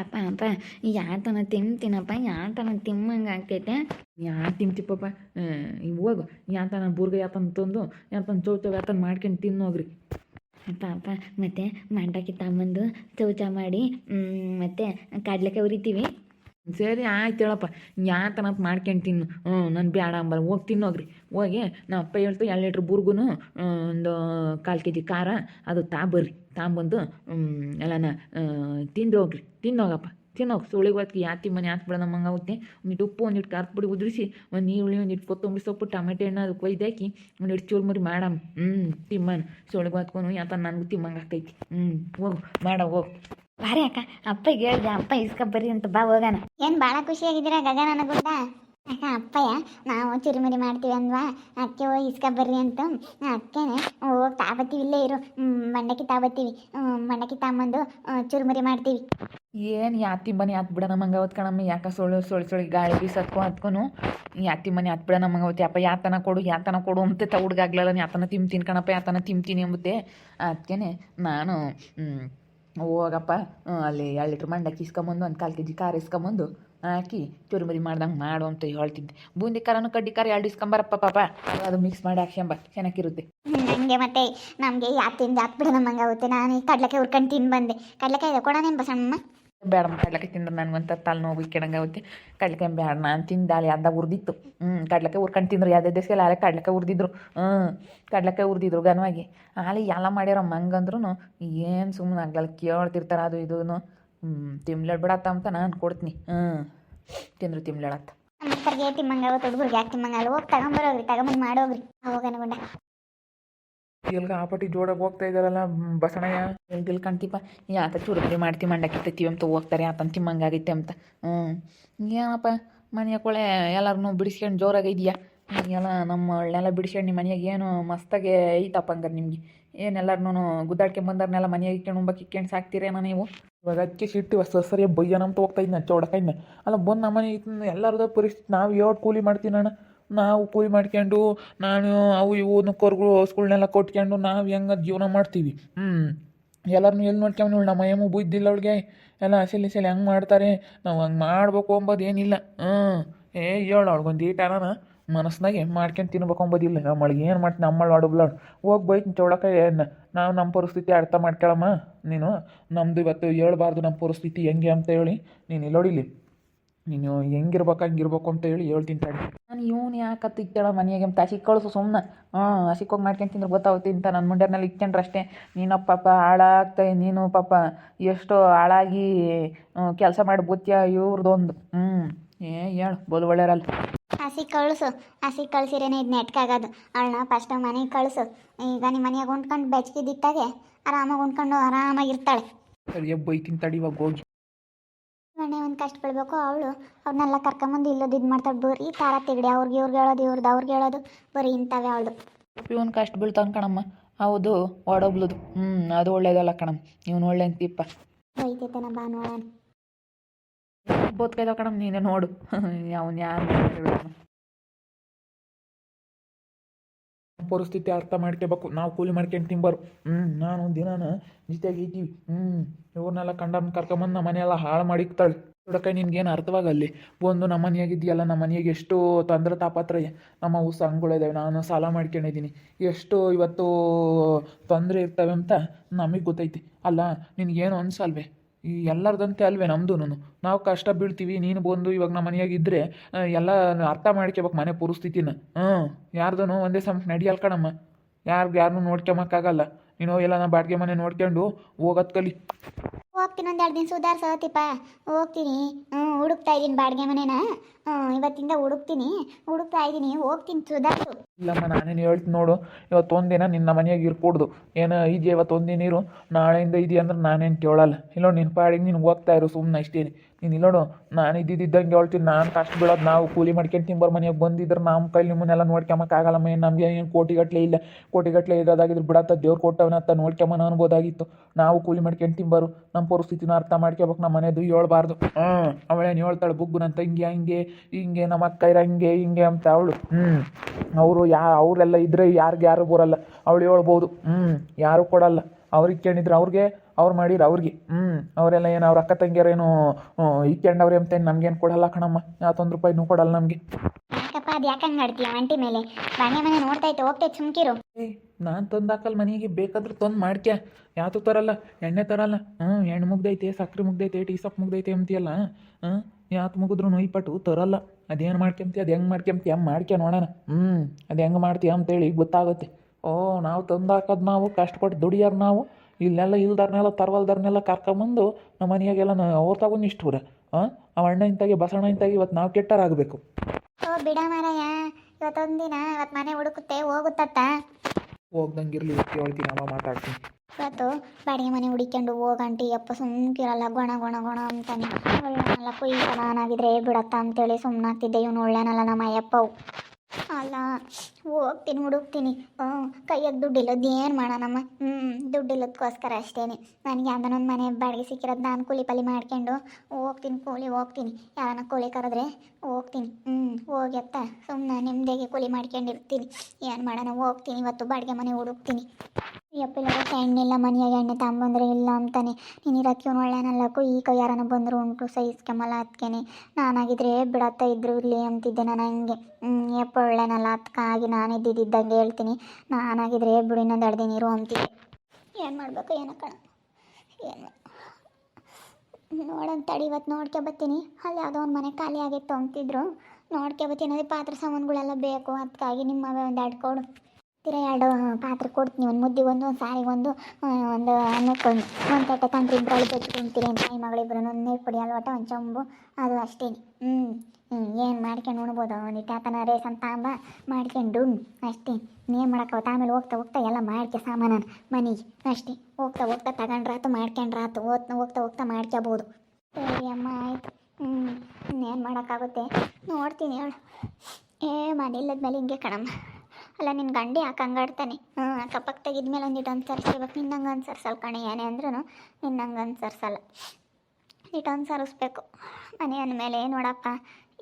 ಅಪ್ಪ ಅಪ್ಪ ಯಾತನ ತಿಂತೀನಪ್ಪ ಯಾತನ ತಿಮ್ಮಂಗೆ ಆಗ್ತೈತೆ? ಯಾ ತಿಂತಿಪ್ಪಪ್ಪ? ಹೋಗು. ಯಾತನ ಬೂರ್ಗ ಯಾತನ ತಂದು ಯಾತನ ಚೌಚ ಯಾತನ ಮಾಡ್ಕೊಂಡು ತಿನ್ನೋಗ್ರಿ. ಅಪ್ಪ ಅಪ್ಪ ಮತ್ತೆ ಮಂಡಕ್ಕಿ ತಗೊಂಬಂದು ಚೌಚ ಮಾಡಿ ಮತ್ತೆ ಕಡ್ಲೆಕಾಯಿ ಉರಿತೀವಿ. ಸರಿ ಆಯ್ತು ಹೇಳಪ್ಪ. ಯಾತನ ಮಾಡ್ಕೊಂಡು ತಿನ್ನು. ಹ್ಞೂ ನಾನು ಬೇಡ ಅಂಬಲ್ಲ. ಹೋಗಿ ತಿನ್ನೋಗ್ರಿ. ಹೋಗಿ ನಮ್ಮ ಅಪ್ಪ ಹೇಳ್ತು ಎರಡು ಲೀಟ್ರ್ ಬುರ್ಗುನು ಒಂದು ಕಾಲು ಕೆ ಜಿ ಖಾರ, ಅದು ತಾಬರ್ರಿ ತಾಂಬಂದು ಎಲ್ಲನ ತಿಂದು ಹೋಗ್ರಿ. ತಿನ್ನೋಗಪ್ಪ ತಿನ್ನೋಗಿ ಸುಳಿಗೆ ಹೊತ್ತಿಗೆ ಯಾತಿ ಮನೆ ಯಾತ್ ಬಿಡ ನಮ್ಮಂಗೆ ಆಗುತ್ತೆ. ಒಂದಿಟ್ಟು ಉಪ್ಪು ಒಂದಿಟ್ಟು ಖಾರದ ಪುಡಿ ಉದುರಿಸಿ, ಒಂದು ಈರುಳ್ಳಿ ಒಂದಿಟ್ಟು ಕೊತ್ತಂಬರಿ ಸೊಪ್ಪು, ಟೊಮೆಟೊ ಹಣ್ಣು ಅದು ಕೊಯ್ದಾಕಿ ಒಂದಿಟ್ಟು ಚೂರ್ಮುರಿ ಮಾಡಮ್. ಹ್ಞೂ ತಿಮ್ಮನ್. ಸುಳಿಗೆ ಹೊತ್ಕೊಂಡು ಯಾತ ನನಗೂ ತಿಮ್ಮಂಗೆ ಆಗ್ತೈತಿ. ಹ್ಞೂ ಹೋಗು. ಮಾಡ, ಹೋಗು. ಬಾರಿ ಅಕ್ಕ. ಅಪ್ಪ ಹೇಳ್ದೆ ಅಪ್ಪ ಇಸ್ಕ ಬರ್ರಿ ಅಂತ ಬಾ ಹೋಗೋಣ ಏನು ಭಾಳ ಖುಷಿಯಾಗಿದ್ದೀರಾ ಗಗನ ಗುಡ್ಡ ಅಕ್ಕ ಅಪ್ಪಯ್ಯ ನಾವು ಚುರುಮುರಿ ಮಾಡ್ತೀವಿ ಅಂದ್ವಾ? ಅಕ್ಕೆ ಹೋಗಿ ಇಸ್ಕ ಬರ್ರಿ ಅಂತ. ಅಕ್ಕೇನೆ ಹೋಗಿ ತಾಬತ್ತೀವಿ ಇಲ್ಲೇ ಇರು. ಹ್ಮ್, ಮಂಡಕ್ಕಿ ತಾಬತ್ತೀವಿ. ಹ್ಮ್, ಮಂಡಕ್ಕಿ ತಾಂಬಂದು ಚುರುಮುರಿ ಮಾಡ್ತೀವಿ. ಏನು ಯಾತಿ ಮನೆ ಹತ್ ಬಿಡ ನಮ್ಮಂಗೆ ಅವತ್ತು ಕಣಮ್ಮ. ಯಾಕ ಸೊಳ್ಳು ಸೊಳ್ಳು ಸೊಳ್ಳಿ ಗಾಳಿ ಬೀಸ್ ಹತ್ಕೊ ಹತ್ಕೊನು ಯಾತಿ ಮನೆ ಹತ್ ಬಿಡ ನಮ್ಮಂಗೆ ಅವತ್ತು ಯಪ್ಪ ಯಾತನ ಕೊಡು ಯಾತನ ಕೊಡು ಅಂತ ತ ಹುಡುಗಾಗ್ಲಲ್ಲ ಯಾತನ ತಿಂತೀನಿ ಕಣಪ್ಪ ಯಾತನ ತಿಂತೀನಿ ಎಂಬುತ್ತೆ ಅದ್ಕೇನೆ ನಾನು ಹ್ಮ್, ಹೋಗಪ್ಪ ಅಲ್ಲಿ ಎರಡು ಲೀಟ್ರ್ ಮಂಡಕ್ಕಿ ಇಸ್ಕೊಂಬಂದು ಒಂದು ಕಾಲು ಕೆ ಜಿ ಖಾರ ಇಸ್ಕೊಂಬಂದು ಹಾಕಿ ಚುರುಮುರಿ ಮಾಡ್ದಂಗೆ ಮಾಡು ಅಂತ ಹೇಳ್ತಿದ್ದೆ ಬೂಂದಿ ಖಾರನೂ ಕಡ್ಡಿ ಖಾರ ಎರಡು ಇಸ್ಕೊಂಬರಪ್ಪ ಪಾಪ ಅದು ಮಿಕ್ಸ್ ಮಾಡಿ ಹಾಕ್ಸ್ಕೊಂಬ ಚೆನ್ನಾಗಿರುತ್ತೆ ನನಗೆ ಮತ್ತೆ ನಮಗೆ ಯಾತಿಂದ ಹಾಕ್ಬಿಡ ನಮ್ಮಂಗೆ ಆಗುತ್ತೆ ನಾನು ಕಡ್ಲೆಕಾಯಿ ಹುರ್ಕೊಂಡು ತಿಂದು ಬಂದೆ ಕಡ್ಲೆಕಾಯಿ ಇದೆ ಕೊಡೋಣೇನು ಬಸಮ್ಮ ಬೇಡ ಕಡ್ಲೆಕಾಯಿ ತಿಂದ್ರೆ ನನಗಂತ ತಲೆನೋವು ಆಗುತ್ತೆ. ಕಡ್ಲೆಕಾಯಿ ಬೇಡ ನಾನು ತಿಂದ ಅಲ್ಲಿ ಅರ್ಧ ಉರ್ದಿತ್ತು. ಹ್ಞೂ ಕಡ್ಲಕಾಯಿ ಉರ್ಕೊಂಡು ತಿಂದ್ರು, ಯಾವುದೇ ದೇಶದಲ್ಲಿ ಆಲೆ ಕಡ್ಲಕಾಯಿ ಉರ್ದಿದ್ರು. ಹ್ಞೂ ಕಡ್ಲಕಾಯಿ ಉರ್ದಿದ್ರು ಘನವಾಗಿ. ಆಲೆ ಎಲ್ಲ ಮಾಡ್ಯಾರ ಮಂಗಂದ್ರೂ ಏನು ಸುಮ್ಮನೆ ಆಗಲ್ಲ ಕೇಳ್ತಿರ್ತಾರೆ, ಅದು ಇದು ಹ್ಞೂ ತಿಮ್ಲಾಡ್ ಬಿಡತ್ತ ಅಂತ ನಾನು ಕೊಡ್ತೀನಿ. ಹ್ಞೂ ತಿಂದ್ರು ತಿಮ್ಲಾಡತ್ತ ತಿಮ್ಮಂಗೆ ಆಗುತ್ತೆ, ಹುಡುಗರಿಗೆ ಯಾಕೆ ತಿಮ್ಮಂಗೆ ಹೋಗಿ ತಗೊಂಬರೋಗ್ರಿ, ತಗೊಂಬಂದು ಮಾಡೋಗ್ರಿ. ಹೋಗೋಣ ಗುಂಡ ಎಲ್ಗ ಆಪಟಿ ಜೋಡಾಗಿ ಹೋಗ್ತಾ ಇದ್ದಾರಲ್ಲ ಬಸಣಯ್ಯ? ಎಲ್ಗೆಲ್ ಕಾಣ್ತೀಪ ಯಾತ ಚೂರುಪುರಿ ಮಾಡ್ತಿ ಮಂಡಕ್ಕಿರ್ತೀವಿ ಅಂತ ಹೋಗ್ತಾರೆ ಯಾತನ ತಿಮ್ಮಂಗಾಗೈತೆ ಅಂತ. ಹ್ಞೂ ಏನಪ್ಪ ಮನೆಯ ಕೊಳೆ ಎಲ್ಲರನ್ನೂ ಬಿಡಿಸ್ಕೊಂಡು ಜೋರಾಗಿ ಇದೆಯಾ? ಎಲ್ಲ ನಮ್ಮ ಒಳ್ಳೆಲ್ಲ ಬಿಡಿಸ್ಕೊಂಡು ನಿಮ್ಮ ಮನೆಯಾಗ ಏನು ಮಸ್ತಾಗೆ ಐತಪ್ಪ ಹಂಗಾರೆ ನಿಮಗೆ? ಏನು ಗುದ್ದಾಡ್ಕೊಂಡು ಬಂದವ್ರನ್ನೆಲ್ಲ ಮನೆಯಾಗ ಇಕ್ಕೊಂಡು ಉಂಬಕ್ಕೆ ಇಕ್ಕೊಂಡು ಸಾಕ್ತೀರೇನೋ ನೀವು? ಇವಾಗ ಅದಕ್ಕೆ ಸಿಟ್ಟು ಹೊಸ ಸರಿ ಬಯ್ಯನ ಅಂತ ಹೋಗ್ತಾ ಇದ್ನ ಚೌಡಕೈನ ಅಲ್ಲ ಬಂದು ನಮ್ಮ ಮನೆ ಇತ್ತು ಎಲ್ಲರದ ಪರಿಸ್ಥಿತಿ ನಾವು ಯಾವ್ದು ಕೂಲಿ ಮಾಡ್ತೀನಿ ಅಣ್ಣ? ನಾವು ಕೂಲಿ ಮಾಡ್ಕೊಂಡು, ನಾನು ಅವು ಇವು ನುಕ್ಕೋರ್ಗಳು ಹಸ್ಗಳ್ನೆಲ್ಲ ಕೊಟ್ಕೊಂಡು ನಾವು ಹೆಂಗೆ ಜೀವನ ಮಾಡ್ತೀವಿ. ಹ್ಞೂ ಎಲ್ಲರನ್ನೂ ಎಲ್ಲಿ ನೋಡ್ಕೊಂಡು ನಮ್ಮ ಮಯಮು ಬುದ್ಧಿಲ್ಲ ಅವಳಿಗೆ. ಎಲ್ಲ ಹಸಿಲಿ ಹಸಿಲಿ ಹೆಂಗೆ ಮಾಡ್ತಾರೆ. ನಾವು ಹಂಗೆ ಮಾಡ್ಬೇಕು ಅಂಬೋದು ಏನಿಲ್ಲ. ಹ್ಞೂ ಏ, ಹೇಳು, ಅವ್ಳಿಗೊಂದು ಈಟನ ಮನಸ್ನಾಗೆ ಮಾಡ್ಕೊಂಡು ತಿನ್ಬೇಕು ಅಂಬೋದಿಲ್ಲ ನಮ್ಮಳಿಗೆ ಏನು ಮಾಡ್ತೀನಿ ನಮ್ಮಳು ಆಡೋಬ್ಲ ಹೋಗಿ ಬೈತೀನಿ ಏನು ನಾವು ನಮ್ಮ ಪರಿಸ್ಥಿತಿ ಅರ್ಥ ಮಾಡ್ಕೊಳಮ್ಮ. ನೀನು ನಮ್ಮದು ಇವತ್ತು ಹೇಳ್ಬಾರ್ದು ನಮ್ಮ ಪರಿಸ್ಥಿತಿ ಹೆಂಗೆ ಅಂತ ಹೇಳಿ ನೀನು ಇಲ್ಲಿ. ನೋಡಿಲಿ ನೀನು ಹೆಂಗಿರ್ಬೇಕು ಹಂಗಿರ್ಬೇಕು ಅಂತ ಹೇಳಿ ಹೇಳ್ತೀನಿ ತಡಿ. ನಾನು ಇವನು ಯಾಕತ್ತು ಇಕ್ಕೇಳ ಮನೆಯಾಗೆ ಅಂತ ಹಸಿ ಕಳಿಸು ಸುಮ್ಮನೆ ಹಾಂ ಹಸಿಕೋಗಿ ಹೋಗಿ ಮಾಡ್ಕೊಂಡು ತಿಂದ್ರೆ ಗೊತ್ತಾಗುತ್ತೆ. ಅಂತ ನನ್ನ ಮುಂಡೆನಲ್ಲಿ ಇಕ್ಕೊಂಡ್ರೆ ಅಷ್ಟೇ. ನೀನು ಪಾಪ ಹಾಳಾಗ್ತಾ ನೀನು ಪಾಪ ಎಷ್ಟು ಹಾಳಾಗಿ ಕೆಲಸ ಮಾಡಿ ಬುತ್ತಿಯ ಇವ್ರದ್ದೊಂದು ಹ್ಞೂ ಏ ಹೇಳು ಬೋಲ್ ಒಳ್ಳೆಯರಲ್ಲ ಹಸಿ ಕಳಿಸು ಹಸಿ ಕಳ್ಸಿರೇನೆ ಇದು ನೆಟ್ಕಾಗೋದು ಅವಳನ್ನ ಫಸ್ಟ್ ಮನೆಗೆ ಕಳಿಸು. ಈಗ ನಿಮ್ಮ ಮನೆಯಾಗ ಉಂಡ್ಕೊಂಡು ಬೆಚ್ಚಗಿದ್ದಿಟ್ಟಾಗೆ ಆರಾಮಾಗಿ ಉಂಡ್ಕೊಂಡು ಆರಾಮಾಗಿರ್ತಾಳೆ ಸರಿ ಬೈತೀನಿ ತಡಿ ಇವಾಗ ಹೋಗಿ. ಮನೆ ಒಂದು ಕಷ್ಟ ಬೀಳ್ಬೇಕು ಅವಳು ಅವ್ರನ್ನೆಲ್ಲ ಕರ್ಕೊಂಬಂದು ಇಲ್ಲೋದು ಇದು ಮಾಡ್ತಾಳೆ. ಬರೀ ತಾರ ತೆಗಡಿ ಅವ್ರಿಗೆ ಇವ್ರಿಗೆ ಹೇಳೋದು ಇವ್ರದ್ದು ಅವ್ರಿಗೆ ಹೇಳೋದು ಬರೀ ಇಂಥವೇ ಅವಳು ಇವನು ಕಷ್ಟ ಬೀಳ್ತಾನೆ ಕಣಮ್ಮ. ಹೌದು ಒಡಬ್ಲದು ಹ್ಞೂ ಅದು ಒಳ್ಳೇದಲ್ಲ ಕಣಮ್ಮ. ಇವನು ಒಳ್ಳೆ ಅಂತಿಪ್ಪ ಬೈತೈತೆ ನಾ ಬಾ ನೋಡೋಣ ಬೋತ್ಕೈದ ಕಣಮ್ಮ ನೀನೇ ನೋಡು. ಅವನು ಯಾರು ಪರಿಸ್ಥಿತಿ ಅರ್ಥ ಮಾಡ್ಕೋಬೇಕು ನಾವು ಕೂಲಿ ಮಾಡ್ಕೊಂಡು ತಿಂಬಾರು. ಹ್ಞೂ ನಾನು ದಿನಾನ ಜೊತೆಗೆ ಇದ್ದೀವಿ ಹ್ಞೂ ಇವ್ರನ್ನೆಲ್ಲ ಕಂಡಮ್ ಕರ್ಕೊಂಬಂದು ನಮ್ಮ ಮನೆಯೆಲ್ಲ ಹಾಳು ಮಾಡಿಕ್ತಾಳೆ. ನೋಡಕ್ಕ ನಿನ್ಗೇನು ಅರ್ಥವಾಗಲ್ಲಿ. ಒಂದು ನಮ್ಮ ಮನೆಯಾಗಿದ್ದೀಯಲ್ಲ ನಮ್ಮ ಮನೆಯಾಗ ಎಷ್ಟು ತೊಂದರೆ ತಾಪತ್ರ ನಮ್ಮ ಅವು ಸಂಘಗಳಿದ್ದಾವೆ ನಾನು ಸಾಲ ಮಾಡ್ಕೊಂಡಿದ್ದೀನಿ. ಎಷ್ಟು ಇವತ್ತು ತೊಂದರೆ ಇರ್ತವೆ ಅಂತ ನಮಗೆ ಗೊತ್ತೈತಿ. ಅಲ್ಲ, ನಿನಗೇನು ಅನ್ಸಲ್ವೇ? ಈ ಎಲ್ಲರದಂತೆ ಅಲ್ವೇ ನಮ್ದು ನಾವು ಕಷ್ಟ ಬೀಳ್ತೀವಿ, ನೀನು ಬಂದು ಇವಾಗ ನಮ್ಮ ಮನೆಯಾಗಿದ್ದರೆ ಎಲ್ಲ ಅರ್ಥ ಮಾಡ್ಕೋಬೇಕು ಮನೆ ಪರಿಸ್ಥಿತಿನ ಹ್ಞೂ ಯಾರ್ದೂ ಒಂದೇ ಸಮ ನಡೆಯಲ್ಲ ಕಣಮ್ಮ. ಯಾರು ಯಾರನ್ನೂ ನೋಡ್ಕೊಂಬಕ್ಕಾಗಲ್ಲ ನೀನು ಎಲ್ಲ ನಾ ಬಾಡಿಗೆ ಮನೆ ನೋಡ್ಕೊಂಡು ಹೋಗೋದು ಕಲಿ. ಹೋಗ್ತೀನಿ ಎರಡು ದಿನ ಸುಧಾರಿಸೋತಿಪ್ಪ ಹೋಗ್ತೀನಿ. ಹ್ಞೂ, ಹುಡುಕ್ತಾ ಇದ್ದೀನಿ ಬಾಡಿಗೆ ಮನೇನ. ಹ್ಞೂ, ಇವತ್ತಿಂದ ಹುಡುಕ್ತೀನಿ. ಹುಡುಕ್ತಾ ಇದ್ದೀನಿ. ಹೋಗ್ತೀನಿ ಸುಧಾರಿಸು. ಇಲ್ಲಮ್ಮ, ನಾನೇನು ಹೇಳ್ತೀನಿ ನೋಡು. ಇವತ್ತು ಒಂದಿನ ನಿನ್ನ ಮನೆಯಾಗ ಇರ್ಕೂಡ್ದು. ಏನು ಇದೆಯಾ ಇವತ್ತು ಒಂದಿನ ಇರು. ನಾಳೆಯಿಂದ ಇದೆಯಾ ಅಂದ್ರೆ ನಾನೇನು ಕೇಳಲ್ಲ. ಇಲ್ಲೋ ನಿನ್ನ ಪಾಡಿಗೆ ನೀನು ಹೋಗ್ತಾ ಇರು ಸುಮ್ಮನೆ ಅಷ್ಟೇ ನೀನು ಇಲ್ಲೋಡು, ನಾನು ಇದ್ದಿದ್ದಂಗೆ ಹೇಳ್ತೀನಿ. ನಾನು ಕಷ್ಟ ಬೀಳೋದು ನಾವು ಕೂಲಿ ಮಾಡ್ಕೊಂಡು ತಿಂಬರ್ ಮನೆಯಾಗ ಬಂದಿದ್ರೆ ನಮ್ಮ ಕೈಲಿ ನಿಮ್ಮನ್ನೆಲ್ಲ ನೋಡ್ಕೊಂಬಕ್ಕಾಗಲ್ಲಮ್ಮ ಏನು ನಮಗೆ ಏನು ಕೋಟಿಗಟ್ಟಲೆ ಇಲ್ಲ. ಕೋಟಿಗಟ್ಟಲೆ ಇರೋದಾಗಿದ್ರೆ ಬಿಡತ್ತ ದೇವ್ರು ಕೊಟ್ಟವನತ್ತ ನೋಡ್ಕೊಂಬ ಅನ್ಬೋದಾಗಿತ್ತು. ನಾವು ಕೂಲಿ ಮಾಡ್ಕೊಂಡು ತಿಂಬರು. ನಮ್ಮ ಪರಿಸ್ಥಿತಿನ ಅರ್ಥ ಮಾಡ್ಕೋಬೇಕು ನಮ್ಮ ಮನೆದು ಹೇಳ್ಬಾರ್ದು. ಹ್ಞೂ ಅವಳೇನು ಹೇಳ್ತಾಳೆ ಬುಗ್ಗು ಹಿಂಗೆ, ಹಂಗೆ, ಹಿಂಗೆ, ನಮ್ಮ ಅಕ್ಕ ಇರ ಹಂಗೆ, ಹಿಂಗೆ ಅಂತ ಅವಳು. ಹ್ಞೂ ಅವರು ಯಾ, ಅವರೆಲ್ಲ ಇದ್ರೆ ಯಾರಿಗೆ ಯಾರು ಬರಲ್ಲ. ಅವಳು ಹೇಳ್ಬೋದು ಹ್ಞೂ ಯಾರು ಕೊಡಲ್ಲ. ಅವ್ರಿಗೆ ಕೇಳಿದ್ರೆ ಅವ್ರಿಗೆ, ಅವ್ರು ಮಾಡಿರ ಅವ್ರಿಗೆ. ಹ್ಞೂ ಅವರೆಲ್ಲ ಏನು, ಅವ್ರ ಅಕ್ಕ ತಂಗಿಯರೇನು ಇಕ್ಕೊಂಡವ್ರೆ ಅಂತ ನಮ್ಗೇನು ಕೊಡಲ್ಲ ಕಣಮ್ಮ. ಯಾವತ್ತೊಂದು ರೂಪಾಯಿನೂ ಕೊಡಲ್ಲ ನಮಗೆ. ಯಾಕಪ್ಪ ಅದು ಯಾಕಂಗೆ ಆಡ್ತೀಯ ಆಂಟಿ ಮೇಲೆ? ಮನೆ ಮನೆ ನೋಡ್ತಾ ಇತ್ತು ಹೋಗ್ತೈತೆ ಸುಮ್ಕಿರು. ಏಯ್ ನಾನು ತಂದು ಹಾಕಲ್ಲ ಮನೆಗೆ, ಬೇಕಾದ್ರೆ ತಂದು ಮಾಡ್ಕ್ಯ ಯಾತು ತರಲ್ಲ, ಎಣ್ಣೆ ತರಲ್ಲ. ಹ್ಞೂ ಎಣ್ಣೆ ಮುಗ್ದೈತೆ ಸಕ್ಕರೆ ಮುಗ್ದೈತೆ, ಟೀ ಸೊಪ್ಪು ಮುಗ್ದೈತೆ ಅಂತೀಯಲ್ಲ? ಹಾಂ ಯಾತು ಮುಗಿದ್ರು ನೊಯ್ಪಟ್ಟು ತರಲ್ಲ. ಅದೇನು ಮಾಡ್ಕೊಂತೀಯ ಅದು ಹೆಂಗೆ ಮಾಡ್ಕೊಂತೀಯ ಹೆಂಗೆ ಮಾಡ್ಕ್ಯ ನೋಡೋಣ. ಹ್ಞೂ ಅದು ಹೆಂಗೆ ಮಾಡ್ತೀಯ ಅಂತೇಳಿ ಗೊತ್ತಾಗುತ್ತೆ. ಓ, ನಾವು ತಂದು ಹಾಕೋದು ನಾವು, ಕಷ್ಟಪಟ್ಟು ದುಡಿಯೋರು ನಾವು, ಇಲ್ಲೆಲ್ಲ ಇಲ್ದಾರ್ನೆಲ್ಲ ತರವಲ್ದಾರ್ನೆಲ್ಲ ಕರ್ಕೊಂಬಂದು ನಮ್ಮ ಮನೆಯಾಗೆಲ್ಲ ಅವ್ರು ತಗೊಂಡು ಇಷ್ಟು ಹಾಂ, ಅವ ಅಣ್ಣ ಇಂತಾಗಿ ಬಸಣ್ಣ ಇಂತಾಗಿ ಇವತ್ತು ನಾವು ಕೆಟ್ಟರಾಗಬೇಕು ಓ ಬಿಡ ಮಾರಾಯ. ಇವತ್ತೊಂದು ದಿನ ಇವತ್ತು ಮನೆ ಹುಡುಕುತ್ತೆ ಹೋಗುತ್ತತ್ತ. ಹೋಗ್ದಂಗಿರ್ಲಿ ಕೇಳ್ತೀನಿ ಅವ ಮಾತಾಡ್ತೀನಿ. ಇವತ್ತು ಬಾಡಿಗೆ ಮನೆ ಹುಡಿಕೊಂಡು ಹೋಗಂಟಿ ಅಪ್ಪ ಸುಮ್ಕಿರಲ್ಲ ಗೊಣ ಗೊಣ ಗೊಣ ಅಂತಾನೆ. ಒಳ್ಳೆನಲ್ಲ ಕುಯ್ಕ ನಾನಾಗಿದ್ರೆ ಬಿಡತ್ತ ಅಂತೇಳಿ ಸುಮ್ಮನಾಗ್ತಿದ್ದೆ ಇವನು ಒಳ್ಳೆನಲ್ಲ ನಮ್ಮ ಅಯ್ಯಪ್ಪವು. ಅಲ್ಲ ಹೋಗ್ತೀನಿ ಹುಡುಕ್ತೀನಿ. ಕೈಯಾಗ ದುಡ್ಡಿಲ್ಲದ ಏನು ಮಾಡೋಣಮ್ಮ? ಹ್ಞೂ ದುಡ್ಡಿಲ್ಲದಕ್ಕೋಸ್ಕರ ಅಷ್ಟೇನೆ. ನನಗೆ ಯಾವ್ದಾನೊಂದು ಮನೆ ಬಾಡಿಗೆ ಸಿಕ್ಕಿರೋದು ನಾನು ಕೂಲಿ ಪಲಿ ಮಾಡ್ಕೊಂಡು, ಹೋಗ್ತೀನಿ, ಕೂಲಿ, ಹೋಗ್ತೀನಿ. ಯಾರನ್ನ ಕೂಲಿ ಕರೆದ್ರೆ ಹೋಗ್ತೀನಿ. ಹ್ಞೂ ಹೋಗ್ಯತ್ತ ಸುಮ್ಮನೆ ನೆಮ್ಮದಿಗೆ ಕೂಲಿ ಮಾಡ್ಕೊಂಡಿರ್ತೀನಿ. ಏನು ಮಾಡೋಣ, ಹೋಗ್ತೀನಿ. ಇವತ್ತು ಬಾಡಿಗೆ ಮನೆ ಹುಡುಕ್ತೀನಿ. ಯಪ್ಪಿಲ್ಲ ಎಣ್ಣೆಲ್ಲ ಮನೆಯಾಗ ಎಣ್ಣೆ ತಗೊಂಬಂದ್ರೆ ಇಲ್ಲ ಅಂತಾನೆ. ನೀನು ಇರೋಕ್ಕೆ ಒಳ್ಳೆನಲ್ಲಕ್ಕೂ ಈ ಕೈ ಯಾರನ್ನ ಬಂದರೂ ಉಂಟು, ಸಹಿಸ್ಕೊಂಬಲ್ಲ ಅದಕ್ಕೇನೆ ನಾನಾಗಿದ್ರೆ ಬಿಡತ್ತಾ ಇದ್ರು ಇಲ್ಲಿ ಅಂತಿದ್ದೆ ನಾನು ಹಂಗೆ. ಹ್ಞೂ ಯಪ್ಪ ಒಳ್ಳೆನಲ್ಲ ಅದಕ್ಕಾಗಿ ನಾನು ಇದ್ದಿದ್ದಂಗೆ ಹೇಳ್ತೀನಿ. ನಾನಾಗಿದ್ರೆ ಬಿಡು, ಇನ್ನೊಂದು ಅಂತಿದ್ದೆ. ಏನು ಮಾಡಬೇಕು, ಏನೋ ಕಣ. ಏನು ನೋಡೋಣ ತಡಿ ಇವತ್ತು ನೋಡ್ಕೊ ಬರ್ತೀನಿ ಅಲ್ಲಿ ಯಾವುದೋ ಒಂದು ಮನೆ ಖಾಲಿ ಆಗಿತ್ತು ಅಂತಿದ್ರು. ನೋಡ್ಕೊ ಬರ್ತೀನಿ ಅದೇ ಪಾತ್ರೆ ಸಾಮಾನುಗಳೆಲ್ಲ ಬೇಕು ಅದಕ್ಕಾಗಿ ನಿಮ್ಮವೇ ಒಂದು ಎರಡು ಕೊಡು ತಿರ ಎರಡು ಪಾತ್ರೆ ಕೊಡ್ತೀನಿ, ಒಂದು ಮುದ್ದೆ ಒಂದು ಒಂದು ಸಾರಿಗೆ ಒಂದು ಒಂದು ಅನ್ನಕ್ಕೊಂದು. ಒಂದು ತಟ್ಟೆ ತಂತ್ರಿ ಇಬ್ಬರಲ್ಲಿ ಬೆಚ್ಕೊಂತೀರಿ ತಾಯಿ ಮಗಳಿಬ್ರು ಒಂದು ನೀರು ಪುಡಿ, ಅಲ್ವಾಟ, ಒಂದು ಚೊಂಬು, ಅದು ಅಷ್ಟೇ. ಹ್ಞೂ ಏನು ಮಾಡ್ಕೊಂಡು ಉಣ್ಬೋದು? ಒಂದು ಇಟ್ಟಾತನ ಅಂತ ತಾಂಬ ಮಾಡ್ಕೊಂಡು ಅಷ್ಟೇ. ಏನು ಮಾಡೋಕ್ಕಾವತ್ತು ಆಮೇಲೆ ಹೋಗ್ತಾ ಹೋಗ್ತಾ ಎಲ್ಲ ಮಾಡ್ಕೆ ಸಾಮಾನು ಮನೆಗೆ, ಅಷ್ಟೇ. ಹೋಗ್ತಾ ಹೋಗ್ತಾ ತಗೊಂಡ್ರಾತು ಮಾಡ್ಕೊಂಡ್ರಾತು ಓದ್ ಹೋಗ್ತಾ ಹೋಗ್ತಾ ಮಾಡ್ಕೋಬೋದು ಸರಿ ಅಮ್ಮ, ಆಯಿತು. ಹ್ಞೂ ಇನ್ನೇನು ಮಾಡೋಕ್ಕಾಗುತ್ತೆ? ನೋಡ್ತೀನಿ, ಹೇಳು. ಏ ಮನೆ ಇಲ್ಲದ್ಮೇಲೆ ಹಿಂಗೆ ಕಣಮ್ಮ. ಅಲ್ಲ ನಿನ್ನ ಗಂಡಿ ಯಾಕೆ ಹಂಗಾಡ್ತಾನೆ ಹ್ಞೂ ಅಕ್ಕಪಕ್ಕ ತೆಗಿದ್ಮೇಲೆ ಒಂದಿಟ್ಟು ಅನ್ಸರ್ಸ್ಬೇಕು ನಿನ್ನಂಗೆ ಅನ್ಸರ್ಸಲ್ಲ ಕಣೆ, ಏನೇ ಅಂದ್ರೂ ನಿನ್ನಂಗೆ ಅನ್ಸರ್ಸಲ್ಲ. ಇಟ್ಟು ಅನ್ಸರಿಸ್ಬೇಕು ಮನೆ ಅಂದಮೇಲೆ ನೋಡಪ್ಪ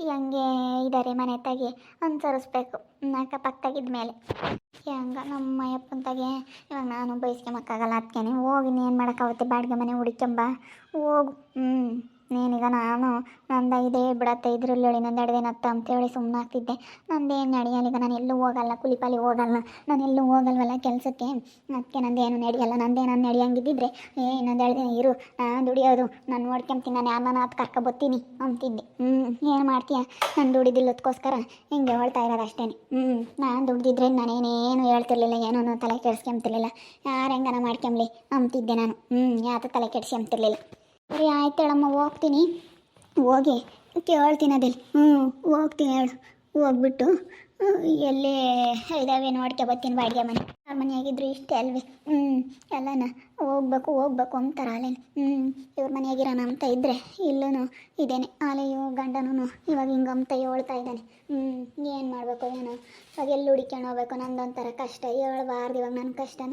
ಹೆಂಗೆ ಇದ್ದಾರೆ ಮನೆ ತಗಿ ಅನ್ಸರಿಸ್ಬೇಕು ಅಕ್ಕಪಕ್ಕ ತೆಗಿದ್ಮೇಲೆ. ಹೆಂಗ ನಮ್ಮ ಅಯ್ಯಪ್ಪನ ತಗೆ, ಇವಾಗ ನಾನು ಬಯಸ್ಕೊಂಬಕ್ಕಾಗಲ್ಲ ಅದಕ್ಕೇನೆ ಹೋಗಿ ಏನು ಮಾಡೋಕ್ಕಾಗುತ್ತೆ ಬಾಡಿಗೆ ಮನೆ ಹುಡ್ಕೊಂಬ ಹೋಗು. ಹ್ಞೂ ನೀನೀಗ ನಾನು ನಂದು ಇದೆ ಬಿಡತ್ತೆ, ಇದ್ರಲ್ಲಿ ಹೇಳಿ ನಂದು ಅಡ್ದೇನತ್ತ ಅಂತೇಳಿ ಸುಮ್ಮನೆ ಆಗ್ತಿದ್ದೆ. ನಂದೇನು ನಡೆಯಲ್ಲ, ಈಗ ನಾನು ಎಲ್ಲೂ ಹೋಗಲ್ಲ ಕುಲಿಪಾಲಿ ಹೋಗಲ್ಲ. ನಾನು ಎಲ್ಲೂ ಹೋಗಲ್ವಲ್ಲ ಕೆಲಸಕ್ಕೆ? ಅದಕ್ಕೆ ನಂದೇನು ನಡೆಯಲ್ಲ ನಾನು ನಡೆಯಂಗಿದ್ದಿದ್ರೆ? ಏ ನಂದ್ ಎರಡು ದಿನ ಇರು, ನಾನು ದುಡಿಯೋದು, ನಾನು ನೋಡ್ಕೊಂತೀನಿ ನಾನು ಯಾರನ್ನ ಅದು ಕರ್ಕೊಬತ್ತೀನಿ ಅಂತಿದ್ದೆ. ಹ್ಞೂ ಏನು ಮಾಡ್ತೀಯ? ನಾನು ದುಡಿದಿಲ್ಲದಕ್ಕೋಸ್ಕರ ಹಿಂಗೆ ಹೇಳ್ತಾ ಇರೋದು ಅಷ್ಟೇ ಹ್ಞೂ ನಾನು ದುಡ್ದಿದ್ರೆ ನಾನೇನೇನು ಹೇಳ್ತಿರ್ಲಿಲ್ಲ, ಏನೋ ತಲೆ ಕೆಡ್ಸ್ಕೊಂತಿರ್ಲಿಲ್ಲ. ಯಾರು ಹೆಂಗನ ಮಾಡ್ಕೊಂಬ್ಲಿ ಅಂತಿದ್ದೆ ನಾನು. ಹ್ಞೂ ಯಾತು ತಲೆ ಕೆಡ್ಸ್ಕೊಂತಿರ್ಲಿಲ್ಲ. ಸರಿ, ಆಯ್ತು ಹೇಳಮ್ಮ, ಹೋಗ್ತೀನಿ. ಹೋಗಿ, ಕೇಳ್ತೀನಿ ಅದಿಲ್ಲಿ ಹ್ಞೂ ಹೋಗ್ತೀನಿ ಹೇಳು. ಹೋಗ್ಬಿಟ್ಟು ಎಲ್ಲಿ ಇದಾವೆ ನೋಡ್ಕೊ ಬರ್ತೀನಿ ಬಾಡಿಗೆ ಮನೆ. ಅವ್ರ ಮನೆಯಾಗಿದ್ರು ಇಷ್ಟೇ ಅಲ್ವೇ. ಹ್ಞೂ ಎಲ್ಲನ ಹೋಗ್ಬೇಕು ಹೋಗ್ಬೇಕು ಅಂತಾರೆ ಅಲ್ಲೇನು ಹ್ಞೂ ಇವ್ರ ಮನೆಯಾಗಿರೋಣ ಅಂತ ಇದ್ದರೆ ಇಲ್ಲೂ ಇದೇನೆ. ಇವ ಗಂಡನೂ ಇವಾಗ ಹಿಂಗೆ ಅಂತ ಹೇಳ್ತಾ ಇದ್ದಾನೆ. ಹ್ಞೂ ಏನು ಮಾಡಬೇಕು, ಏನೋ. ಇವಾಗ ಎಲ್ಲಿ ಹುಡಿಕೊಂಡು ಹೋಗ್ಬೇಕು ನಂದೊಂಥರ ಕಷ್ಟ. ಹೇಳ್ಬಾರ್ದು ಇವಾಗ ನನ್ನ ಕಷ್ಟನ.